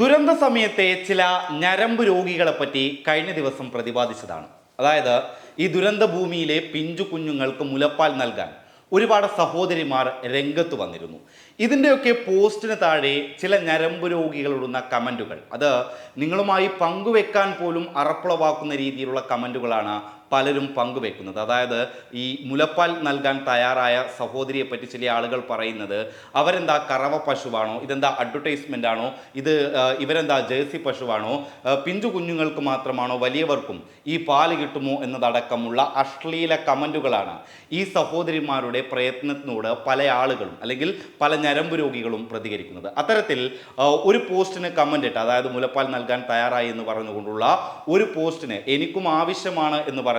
ദുരന്ത സമയത്തെ ചില ഞരമ്പ് രോഗികളെ പറ്റി കഴിഞ്ഞ ദിവസം പ്രതിപാദിച്ചതാണ്. അതായത് ഈ ദുരന്ത ഭൂമിയിലെ പിഞ്ചു കുഞ്ഞുങ്ങൾക്ക് മുലപ്പാൽ നൽകാൻ ഒരുപാട് സഹോദരിമാർ രംഗത്ത് വന്നിരുന്നു. ഇതിന്റെയൊക്കെ പോസ്റ്റിന് താഴെ ചില ഞരമ്പ് രോഗികളിടുന്ന കമന്റുകൾ. അത് നിങ്ങളുമായി പങ്കുവെക്കാൻ പോലും അറപ്പുളവാക്കുന്ന രീതിയിലുള്ള കമന്റുകളാണ് പലരും പങ്കുവെക്കുന്നത്. അതായത് ഈ മുലപ്പാൽ നൽകാൻ തയ്യാറായ സഹോദരിയെ പറ്റി ചില ആളുകൾ പറയുന്നത് അവരെന്താ കറവ പശുവാണോ? ഇതെന്താ അഡ്വർടൈസ്മെന്റ് ആണോ? ഇത് ഇവരെന്താ ജേഴ്സി പശുവാണോ? പിഞ്ചു കുഞ്ഞുങ്ങൾക്ക് മാത്രമാണോ വലിയവർക്കും ഈ പാൽ കിട്ടുമോ എന്നതടക്കമുള്ള അശ്ലീല കമന്റുകളാണ് ഈ സഹോദരിമാരുടെ പ്രയത്നത്തിനോട് പല ആളുകളും അല്ലെങ്കിൽ പല ഞരമ്പ് രോഗികളും പ്രതികരിക്കുന്നത്. അത്തരത്തിൽ ഒരു പോസ്റ്റിന് കമന്റ് ഇട്ട് അതായത് മുലപ്പാൽ നൽകാൻ തയ്യാറായി എന്ന് പറഞ്ഞുകൊണ്ടുള്ള ഒരു പോസ്റ്റിന് എനിക്കും ആവശ്യമാണ് എന്ന് പറഞ്ഞ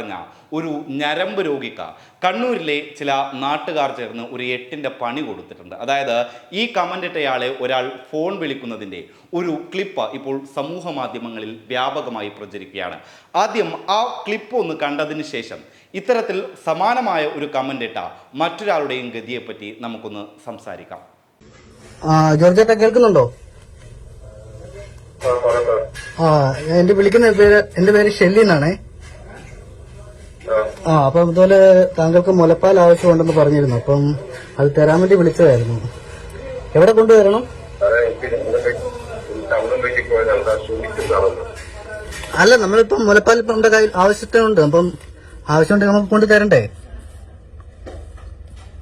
ഒരു ഞരമ്പ് രോഗിക്ക് കണ്ണൂരിലെ ചില നാട്ടുകാർ ചേർന്ന് ഒരു എട്ടിന്റെ പണി കൊടുത്തിട്ടുണ്ട്. അതായത് ഈ കമന്റ് ഇട്ടയാളെ ഒരാൾ ഫോൺ വിളിക്കുന്നതിന്റെ ഒരു ക്ലിപ്പ് ഇപ്പോൾ സമൂഹ മാധ്യമങ്ങളിൽ വ്യാപകമായി പ്രചരിക്കുകയാണ്. ആദ്യം ആ ക്ലിപ്പ് ഒന്ന് കണ്ടതിന് ശേഷം ഇത്തരത്തിൽ സമാനമായ ഒരു കമന്റ് ഇട്ട മറ്റൊരാളുടെയും ഗതിയെപ്പറ്റി നമുക്കൊന്ന് സംസാരിക്കാം. ജോർജേട്ട കേൾക്കുന്നുണ്ടോ? ആ എന്റെ വിളിക്കുന്ന പേര് എന്റെ പേര് ഷെല്ലി എന്നാണേ ആ അപ്പം ഇതുപോലെ താങ്കൾക്ക് മുലപ്പാൽ ആവശ്യമുണ്ടെന്ന് പറഞ്ഞിരുന്നു. അപ്പം അത് തരാൻ വേണ്ടി വിളിച്ചതായിരുന്നു. എവിടെ കൊണ്ടുവരണം? അല്ല നമ്മളിപ്പം മുലപ്പാൽ ഇപ്പം നമ്മുടെ കയ്യിൽ ആവശ്യത്തിനുണ്ട്. അപ്പം ആവശ്യമുണ്ടെങ്കിൽ നമുക്ക് കൊണ്ടു തരണ്ടേ?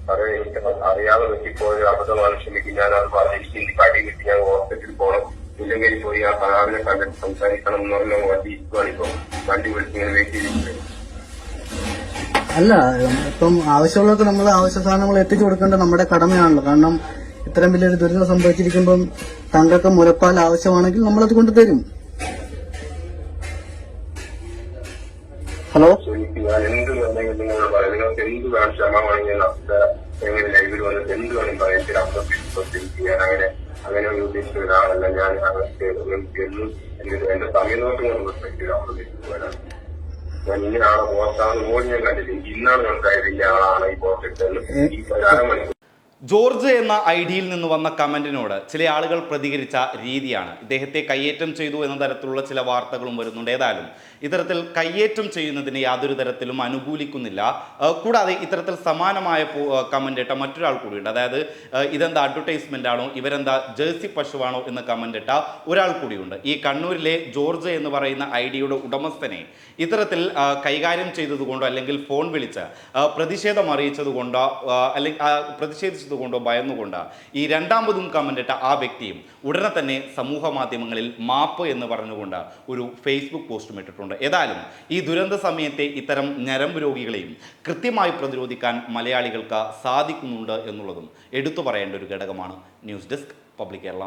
സാറേ എനിക്ക് അറിയാതെ പറ്റിപ്പോയത് അബദ്ധമാണ് ക്ഷമിക്കും ഞാൻ അത് പറഞ്ഞു എനിക്ക് ഇന്ന് കാട്ടി. കിട്ടി ഞാൻ ഹോസ്പിറ്റലിൽ പോകണം. ഇല്ലെങ്കിൽ പോയി ആ സഹാവിനെ കണ്ടിട്ട് സംസാരിക്കണം എന്ന് പറഞ്ഞ വണ്ടി ഇരിക്കുവാണിപ്പോ വണ്ടി വിളിച്ച് ഇങ്ങനെ വെയിറ്റ് ചെയ്തിരിക്കുന്നത് അല്ല ഇപ്പം ആവശ്യമുള്ളവർക്ക് നമ്മൾ ആവശ്യ സാധനങ്ങൾ എത്തിച്ചു കൊടുക്കേണ്ടത് നമ്മുടെ കടമയാണല്ലോ. കാരണം ഇത്രയും വലിയൊരു ദുരിതം സംഭവിച്ചിരിക്കുമ്പം താങ്കൾക്ക് മുലപ്പാൽ ആവശ്യമാണെങ്കിൽ നമ്മളത് ഹലോ? വന്നിട്ട് പറയാം. ചില അങ്ങനെ ഉദ്ദേശിച്ച ഒരാളല്ല. ഞാൻ അവർക്ക് എന്നും എന്റെ സമയം നോക്കി കൊണ്ട് റെസ്പെക്ട് ചെയ്ത് അവിടെ നിൽക്കുവാനാണ് ഇങ്ങനെ ആളെ പോലും ഞാൻ കണ്ടില്ല ഇന്നാണ് മനസ്സിലായത് ഇന്ന ആളാണ് ഈ പോസ്റ്റ് ഈ അരമണിക്കൂർ ജോർജ് എന്ന ഐ ഡിയിൽ നിന്ന് വന്ന കമന്റിനോട് ചില ആളുകൾ പ്രതികരിച്ച രീതിയാണ്. ഇദ്ദേഹത്തെ കയ്യേറ്റം ചെയ്തു എന്ന തരത്തിലുള്ള ചില വാർത്തകളും വരുന്നുണ്ട്. ഏതായാലും ഇത്തരത്തിൽ കയ്യേറ്റം ചെയ്യുന്നതിന് യാതൊരു തരത്തിലും അനുകൂലിക്കുന്നില്ല. കൂടാതെ ഇത്തരത്തിൽ സമാനമായ കമന്റ് ഇട്ട മറ്റൊരാൾ കൂടിയുണ്ട്. അതായത് ഇതെന്താ അഡ്വർടൈസ്മെന്റ് ആണോ ഇവരെന്താ ജേഴ്സി പശുവാണോ എന്ന് കമന്റ് ഇട്ട ഒരാൾ കൂടിയുണ്ട്. ഈ കണ്ണൂരിലെ ജോർജ് എന്ന് പറയുന്ന ഐ ഡിയുടെ ഉടമസ്ഥനെ ഇത്തരത്തിൽ കൈകാര്യം ചെയ്തതുകൊണ്ടോ അല്ലെങ്കിൽ ഫോൺ വിളിച്ച് പ്രതിഷേധം അറിയിച്ചതുകൊണ്ടോ അല്ലെങ്കിൽ ആ, പ്രതിഷേധിച്ചതുകൊണ്ടോ ഭയന്നുകൊണ്ടോ. ഈ രണ്ടാമതും കമന്റിട്ട ആ വ്യക്തിയും ഉടനെ തന്നെ സമൂഹ മാധ്യമങ്ങളിൽ മാപ്പ് എന്ന് പറഞ്ഞുകൊണ്ട് ഒരു ഫേസ്ബുക്ക് പോസ്റ്റും ഇട്ടിട്ടുണ്ട്. ഏതായാലും ഈ ദുരന്ത സമയത്തെ ഇത്തരം ഞരമ്പ് രോഗികളെയും കൃത്യമായി പ്രതിരോധിക്കാൻ മലയാളികൾക്ക് സാധിക്കുന്നുണ്ട് എന്നുള്ളതും എടുത്തു പറയേണ്ട ഒരു ഘടകമാണ് ന്യൂസ് ഡെസ്ക് പബ്ലിക് കേരള.